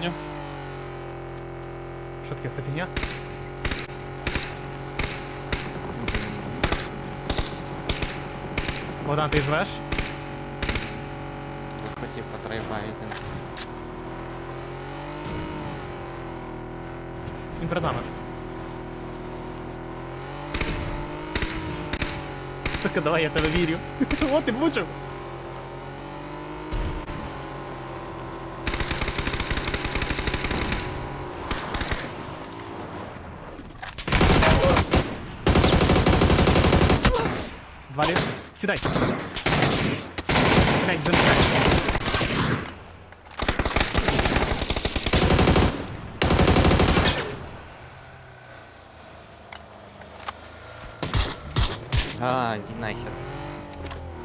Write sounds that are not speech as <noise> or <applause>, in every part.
Поняв? Що таке, це фігня? Богдан, ти живеш? Хотів потрейбаїти. Він перед нами. Сука, давай, я тебе вірю. <laughs> О, ти влучив. Два ліж. Сідай. Блять, замикай. А, іди нахер.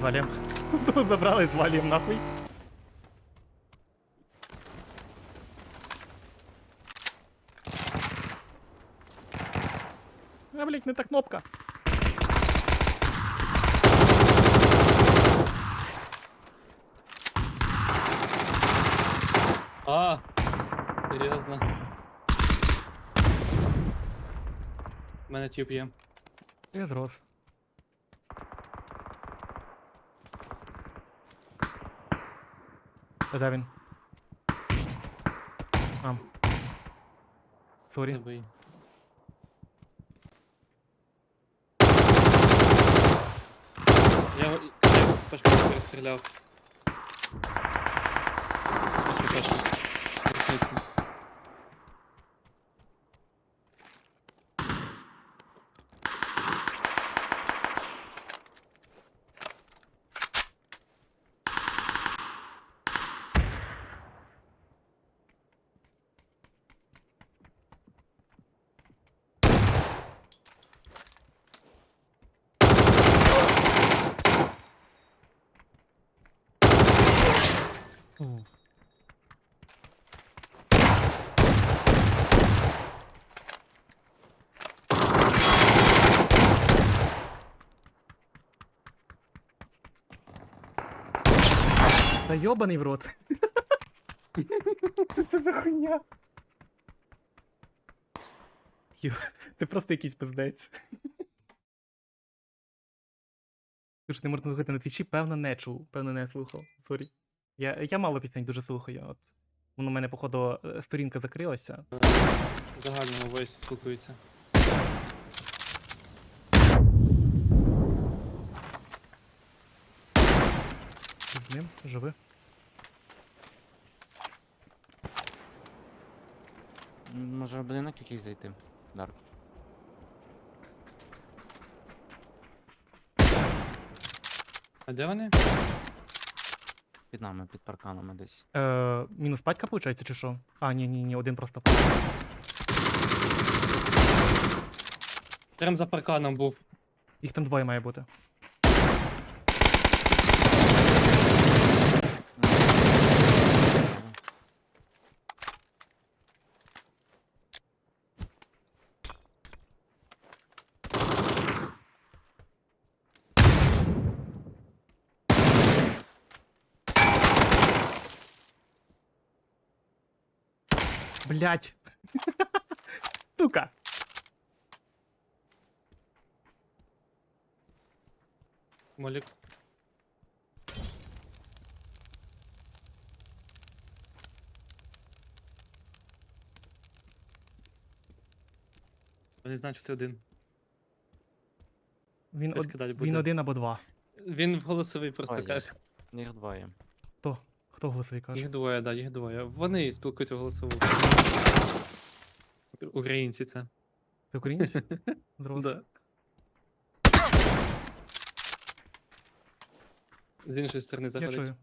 Валім. <laughs> Забрали з валім нахуй. А, блять, не та кнопка. А, серйозно. У мене тюб є. Я зрос. А де він? А. Сорі. Забий. Я його пашку перестріляв. Ось ми Ух. Та йобаний в рот. Це за хуйня. Йо, Це просто якийсь пиздець. Ти ж не можна слухати на твічі, певно, не чув, певно, не слухав. Сорі. Я, я мало пісень дуже слухаю. От. Воно в мене, походу, е, сторінка закрилася. В загальному войсі спілкуються. З ним живи. Може в будинок якийсь зайти? Дарк. А де вони? Під нами, під парканами десь. Е, мінус патька, виходить, чи що? А, ні, ні, ні, один просто. Прям за парканом був. Їх там двоє має бути. Блять. <laughs> Сука. Молік. Вони знають, що ти один. Він, Хтось од... кидати він один або два. Він в голосовий просто каже. Їх двоє. Хто? Голосовий каже? Їх двоє, да, їх двоє. Вони спілкуються в голосову. Українці це. Ти українець? Зрос. <laughs> Да. З іншої сторони Я заходить. чую.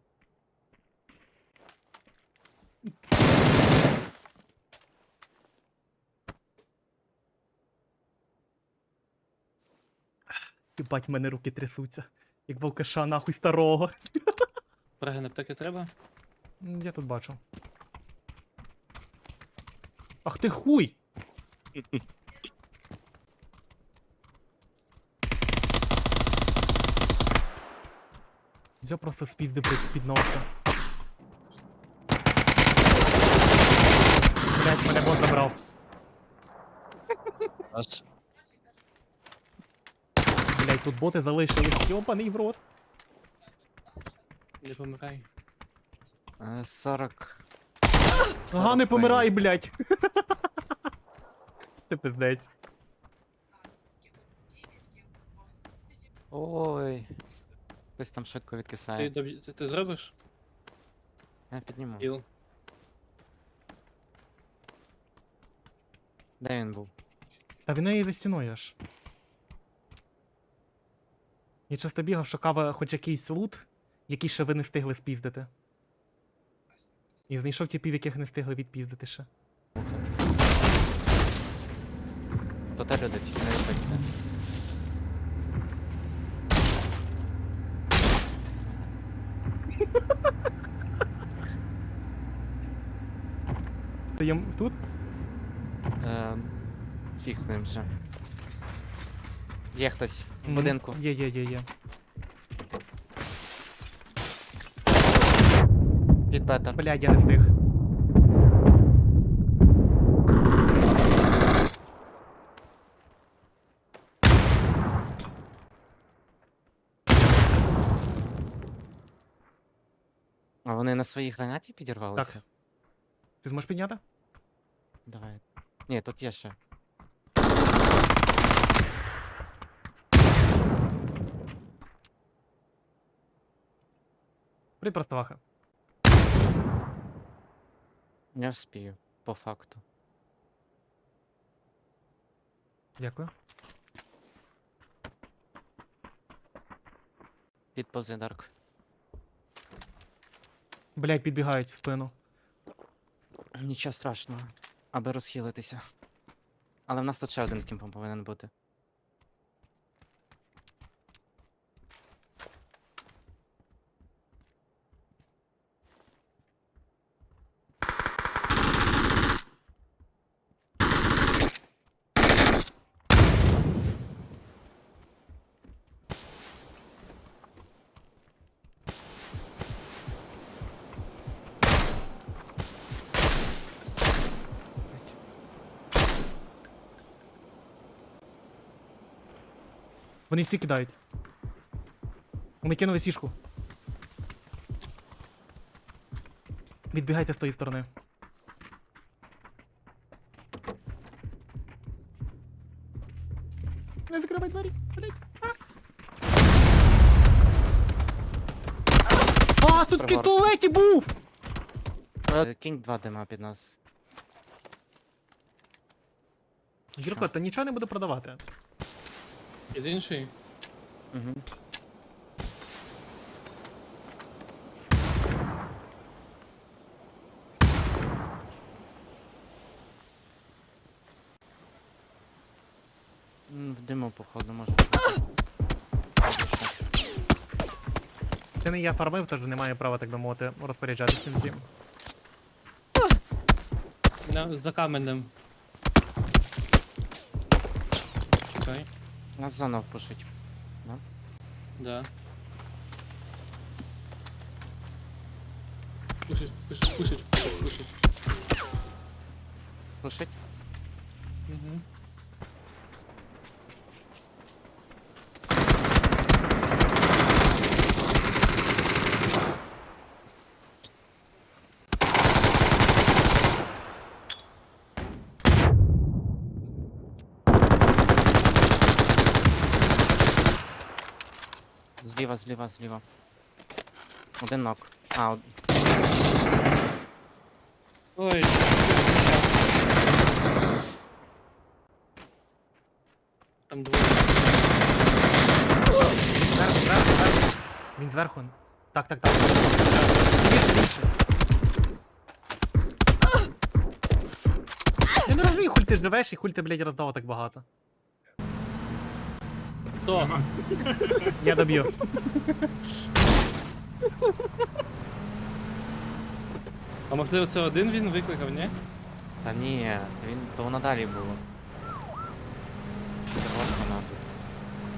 Єбать, в мене руки трясуться. Як вовкаша нахуй старого. Прагне аптеки треба? М, Я тут бачу. Ах ти хуй! Взяв просто спіздив під, під носа. Блять, мене бот забрав. Аж Блять, тут боти залишились. Йобаний в рот. Не помирай. е, 40. Ага, не 40 помирай, блять. <laughs> Це пиздець. Ой. Хтось там швидко Ти, відкисає. доб'є- ти, ти зробиш? Я підніму. Іл. Де він був? Та він і за стіною аж. Я часто бігав, шукав хоч якийсь лут, який ще ви не встигли спіздити. І знайшов типів, яких не встигли відпіздити ще. То те люди, тільки не. Це є тут? Е, фіг з ним вже. Є хтось в Мгм. будинку. Є, є, є, є. Під бетер. Блядь, я не встиг. А вони на своїй гранаті підірвалися? Ти зможеш підняти? Давай. Ні, тут є ще. Привіт, простоваха. Не вспію, по факту. Дякую. Під позидарк. Блядь, підбігають в спину. Нічого страшного, аби розхилитися. Але в нас тут ще один кімпом повинен бути. Вони всі кидають. Вони кинули сішку. Відбігайте з тої сторони. Не закривай двері. А, а тут в туалеті був! Е, Кинь два дима під нас. Юрко, та нічого не буду продавати. І з іншої. Угу. В диму, походу, може. Це не я фармив, тож не маю права, так би мовити, розпоряджатися цим всім. На, за каменем. Нас зона впушить. Да. Пушить, пушить, пушить, пушить, пушить. Пушить? Зліва, зліва, зліва. Один нок. А, од- Ой, там двоє. Зверху, зверху, зверху. Він зверху. Так, так, так. Більше, більше. Я не розумію, хуль ти живеш і хуль ти, блядь, роздав так багато. Хто? Я доб'ю. А можливо це один він викликав, ні? Та ні, він то воно далі було. Стервоз вона тут.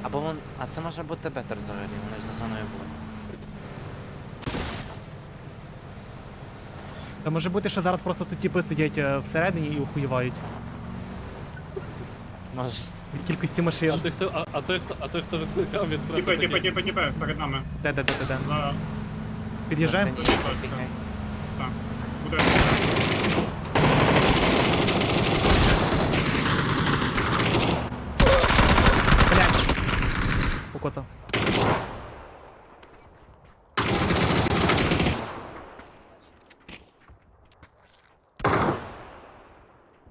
Або вон. А це може бути бетер взагалі, вони ж за зоною були. Та може бути, що зараз просто тут тіпи сидять е, всередині і ухуєвають. Може. Від кількості машин. А той, хто, а, а той, хто, а той, хто викликав, він просто Тіпи, тіпи, такий, тіпи, тіпи, перед нами. Де, де, де, де, де. За... Під'їжджаємо? Це ні. Так. Буде. Блядь. Покоцав.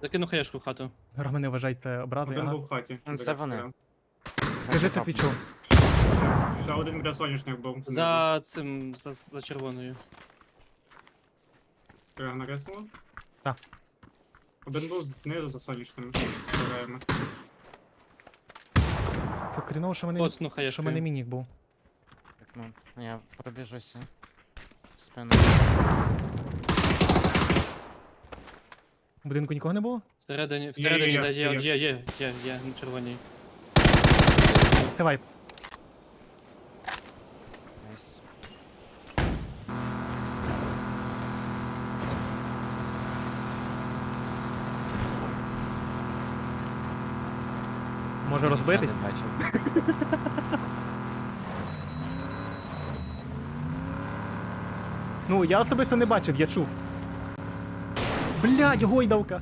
Закину хаєшку в хату. Роман, не вважайте образи. Один Ага. був в хаті. Ну, це вони. Скажи це твічу. Ще один біля соняшник був. знизу. За цим, за, за червоною. Треба нарисував? Так. Один був знизу за сонячним. Граємо. Це хріново, що мене, Коцну що мене мінік був. Так, ну, я пробіжуся. Спину. В будинку нікого не було? Всередині, всередині, є, є, є. є, є, є, є, на червоній. Це вайп. Найс. Може Нічого не розбитись? бачив. Ну, я особисто не бачив, я чув. Блядь, гойдалка!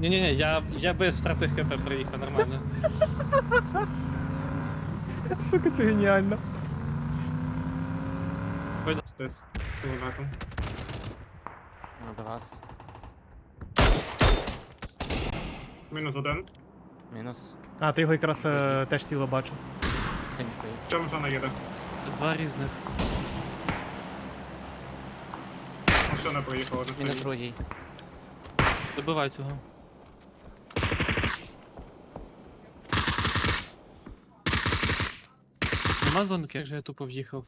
Ні-ні-ні, я, я без втрати хп приїхав, нормально. Сука, це геніально. Десь кулеметом. Ну, до вас. Мінус один. Мінус. А, ти його якраз е, теж тіло бачу. Синькою. Чому вже наїде? Два різних. Машина проїхала на Мінус другий. Добивай цього. Нема зонки, як же я тупо в'їхав.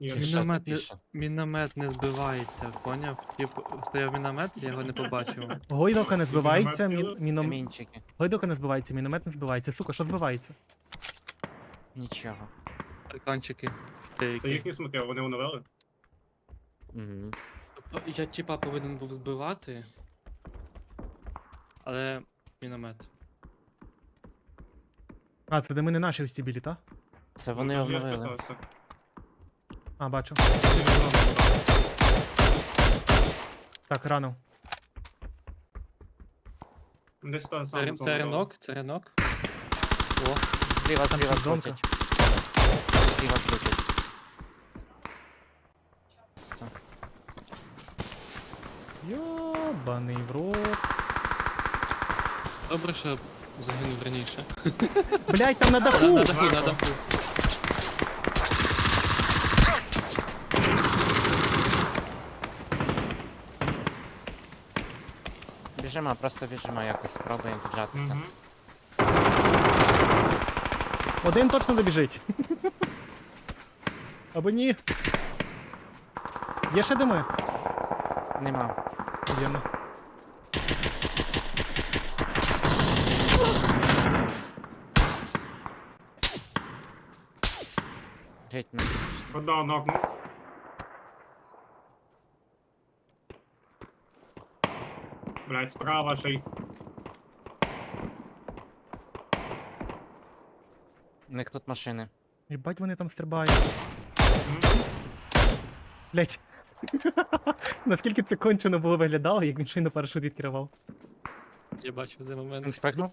Ні, міномет не-? Міномет не збивається, поняв? Тип, стояв міномет, я його не побачив. Гойдалка не збивається, Міномет мін, міном... Камінчики. Гойдалка не збивається, міномет не збивається. Сука, що збивається? Нічого. Прикончики. Це Деякі. їхні смоки, вони оновили. Угу. Я типа повинен був збивати. Але міномет. А, це де ми не наші вестибілі, та? Це вони Ну, Я обновили. спитався. А, бачу. Так, рано. Десь та Це, ре- зона це ренок, це ренок. О, Зліва, зліва крутять. Зліва крутять. Йобаний в рот. добре, що загинув раніше. Блять, там на даху! на даху, на даху. Біжимо, просто біжимо якось, спробуємо піджатися. Один точно добіжить. Або ні. Є ще дими? Нема. Ємно. Геть на. Одного нокнув. Блять, справа ще й. У них тут машини. Єбать вони там стрибають. Блять. <laughs> Наскільки це кончено було виглядало, як він щойно парашут відкривав. Я бачив за момент. Він?